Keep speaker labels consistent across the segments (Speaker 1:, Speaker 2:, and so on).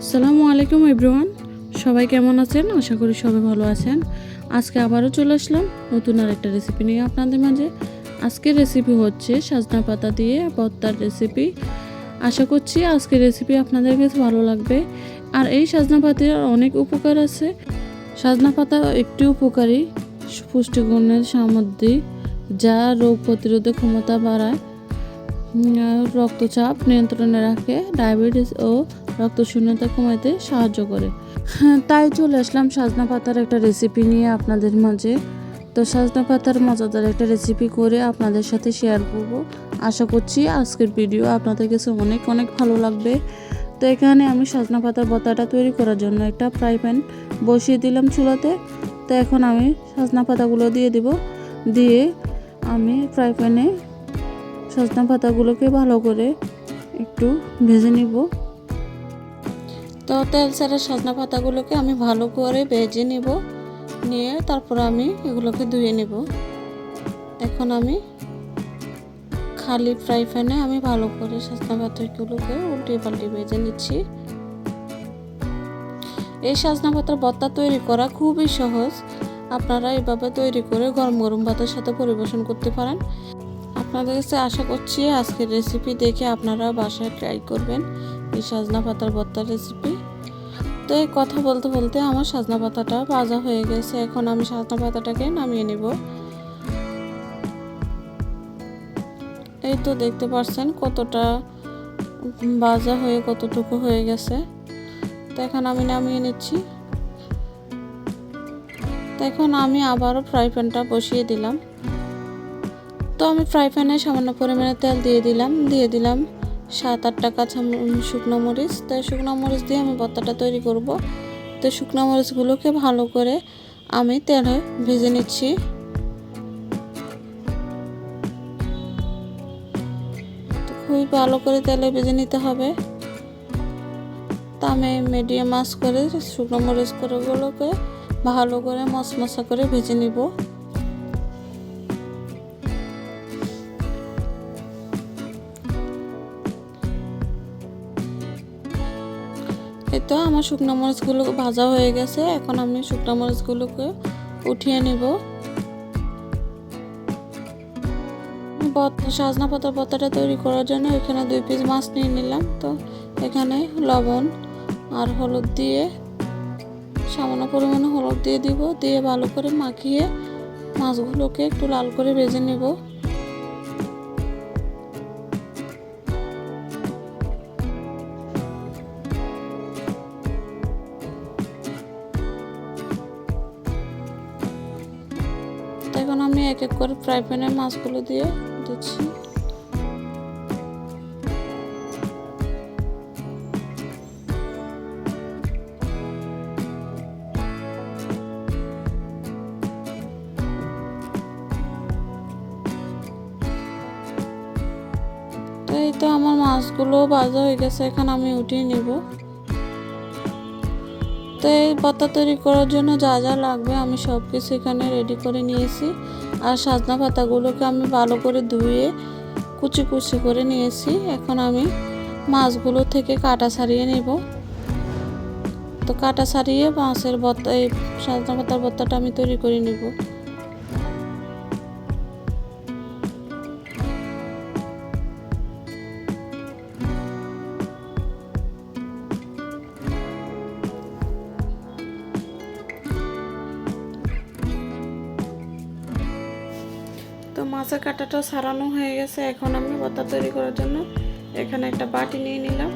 Speaker 1: আসসালামু আলাইকুম এভরিওয়ান সবাই কেমন আছেন? আশা করি সবাই ভালো আছেন। আজকে আবারও চলে আসলাম নতুন আর একটা রেসিপি নিয়ে আপনাদের মাঝে। আজকের রেসিপি হচ্ছে সাজনা পাতা দিয়ে ভর্তার রেসিপি আশা করছি আজকের রেসিপি আপনাদের কাছে ভালো লাগবে। আর এই সাজনা পাতার অনেক উপকার আছে। সাজনা পাতা একটি উপকারী পুষ্টিগুণের সামগ্রী যা রোগ প্রতিরোধক ক্ষমতা বাড়ায়। রক্তচাপ নিয়ন্ত্রণে রাখে ডায়াবেটিস ও রক্তশূন্যতা কমাতে সাহায্য করে। হ্যাঁ, তাই চলে আসলাম সাজনা পাতার একটা রেসিপি নিয়ে আপনাদের মাঝে। তো সাজনা পাতার মজাদার একটা রেসিপি করে আপনাদের সাথে শেয়ার করব। আশা করছি আজকের ভিডিও আপনাদের কাছে অনেক অনেক ভালো লাগবে। তো এখানে আমি সাজনা পাতার বতাটা তৈরি করার জন্য একটা ফ্রাই প্যান বসিয়ে দিলাম চুলাতে। তো এখন আমি সাজনা পাতাগুলো দিয়ে দিব। দিয়ে আমি ফ্রাই প্যানে সজনা পাতাগুলোকে ভালো করে একটু ভেজে নিব। তো তেল ছাড়া সজনা পাতাগুলোকে আমি ভালো করে ভেজে নিব। নিয়ে তারপর আমি এগুলোকে ধুয়ে নেব। এখন আমি খালি ফ্রাই প্যানে আমি ভালো করে সজনা পাতাগুলোকে উল্টে পাল্টে ভেজে নিচ্ছি। এই সজনা পাতার ভর্তা তৈরি করা খুবই সহজ। আপনারা এভাবে তৈরি করে গরম গরম ভাতের সাথে পরিবেশন করতে পারেন। আপনাদের কাছে আশা করছি আজকের রেসিপি দেখে আপনারা বাসায় ট্রাই করবেন এই সাজনা পাতার ভর্তার রেসিপি তো এই কথা বলতে বলতে আমার সাজনা পাতাটা ভাজা হয়ে গেছে। এখন আমি সাজনা পাতাটাকে নামিয়ে নেব। এই তো দেখতে পাচ্ছেন কতটা ভাজা হয়ে, কতটুকু হয়ে গেছে। তো এখন আমি নামিয়ে নিচ্ছি। তো এখন আমি আবারও ফ্রাই প্যানটা বসিয়ে দিলাম। আমি ফ্রাই প্যানে সামান্য পরিমাণে তেল দিয়ে দিলাম। দিয়ে দিলাম সাত আটটা কাঁচা শুকনো মরিচ। তো শুকনো মরিচ দিয়ে আমি ভর্তাটা তৈরি করব। তো শুকনো মরিচগুলোকে ভালো করে আমি তেলে ভেজে নিচ্ছি। খুবই ভালো করে তেলে ভেজে নিতে হবে। তা আমি মিডিয়াম মাছ করে শুকনো মরিচ করেগুলোকে ভালো করে মশমশা করে ভেজে নিব। তো আমার শুকনো মরিচগুলো ভাজা হয়ে গেছে, এখন আমি শুকনো মরিচগুলোকে উঠিয়ে নিব। সাজনা পাতার বত্তাটা তৈরি করার জন্য এখানে দুই পিস মাছ নিয়ে নিলাম। তো এখানে লবণ আর হলুদ দিয়ে, সামান্য পরিমাণে হলুদ দিয়ে দিব, দিয়ে ভালো করে মাখিয়ে মাছগুলোকে একটু লাল করে ভেজে নেব। এক এক করে ফ্রাই প্যানে মাছগুলো দিয়ে দিচ্ছি। এই তো আমার মাছগুলো ভাজা হয়ে গেছে, এখন আমি উঠিয়ে নেব। তো এই পাতা তৈরি করার জন্য যা যা লাগবে আমি সব কিছু এখানে রেডি করে নিয়েছি। আর সাজনা পাতাগুলোকে আমি ভালো করে ধুয়ে কুচি কুচি করে নিয়েছি। এখন আমি মাছগুলো থেকে কাটা ছাড়িয়ে নেব। তো কাটা ছাড়িয়ে মাছের বত্তা, এই সাজনা পাতার বত্তাটা আমি তৈরি করে নেব। মাছের কাঁটাটা সারানো হয়ে গেছে। এখন আমি ভর্তা তৈরি করার জন্য এখানে একটা বাটি নিয়ে নিলাম।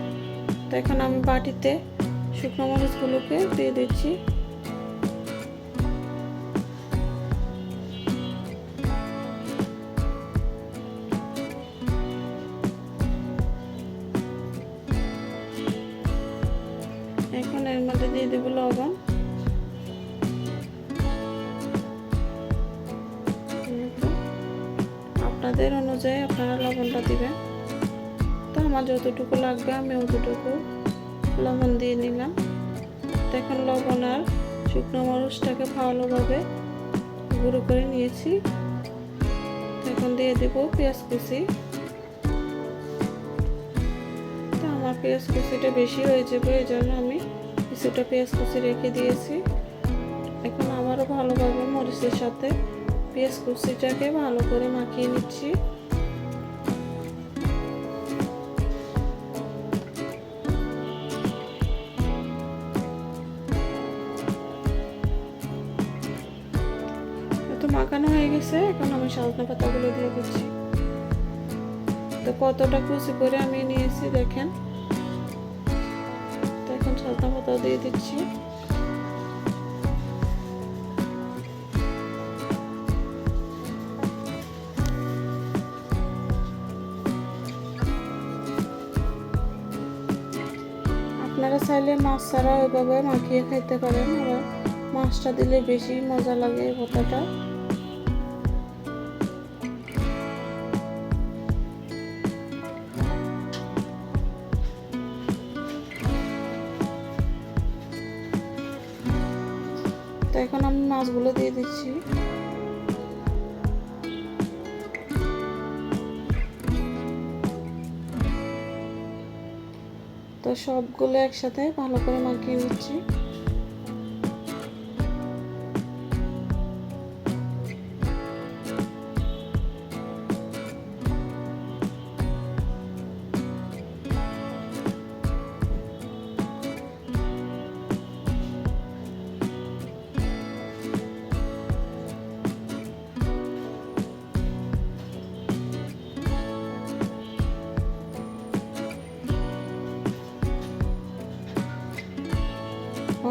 Speaker 1: তো এখন আমি বাটিতে শুকনো মরিচগুলোকে দিয়ে দিচ্ছি। এখন এর মধ্যে দিয়ে দেবো লবণ। আপনাদের অনুযায়ী আপনারা লবণটা দিবেন। তো আমার যতটুকু লাগবে আমি অতটুকু লবণ দিয়ে নিলাম। তো এখন লবণ আর শুকনো মরিচটাকে ভালোভাবে গুঁড়ো করে নিয়েছি। এখন দিয়ে দেব পেঁয়াজ কুচি। তো আমার পেঁয়াজ কুচিটা বেশি হয়ে যাবে, এই জন্য আমি কিছুটা পেঁয়াজ কুচি রেখে দিয়েছি। এখন আবারও ভালোভাবে মরিচের সাথে পেঁয়াজ কুচিটাকে ভালো করে মাখিয়ে নিচ্ছি। তো মাখানো হয়ে গেছে, এখন আমি সজনা পাতাগুলো দিয়ে দিচ্ছি। তো কতটা কুচি করে আমি নিয়েছি দেখেন। তো এখন সজনা পাতা দিয়ে দিচ্ছি। আপনারা চাইলে মাছ ছাড়া ওইভাবে মাখিয়ে খাইতে পারেন। আবার মাছটা দিলে বেশি মজা লাগে ভর্তাটা। তো এখন আমি মাছগুলো দিয়ে দিচ্ছি। তো সবগুলো একসাথে ভালো করে মাখিয়ে নিচ্ছি।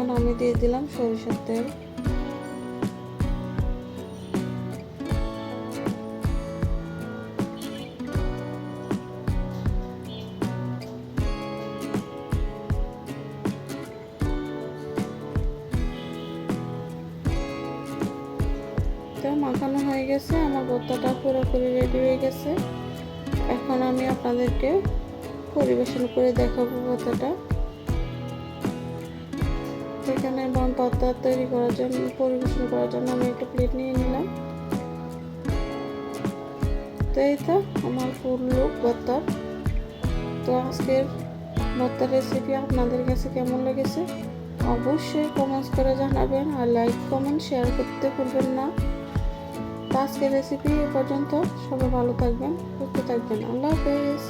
Speaker 1: এখন আমি দিয়ে দিলাম সরিষার তেল। মাখানো হয়ে গেছে, আমার ভর্তাটা পুরোপুরি রেডি হয়ে গেছে। এখন আমি আপনাদেরকে পরিবেশন করে দেখাবো ভর্তাটা। এখানে বন পাতা তৈরি করার জন্য, পরিবেশন করার জন্য আমি একটা প্লেট নিয়ে নিলাম। তো এই তো আমার ফুল লুক ভর্তার তো আজকের ভর্তার রেসিপি আপনাদের কাছে কেমন লেগেছে? অবশ্যই কমেন্টস করে জানাবেন আর লাইক কমেন্ট শেয়ার করতে ভুলবেন না। তো আজকের রেসিপি এ পর্যন্ত সবাই ভালো থাকবেন, সুস্থ থাকবেন। আল্লাহ হাফেজ।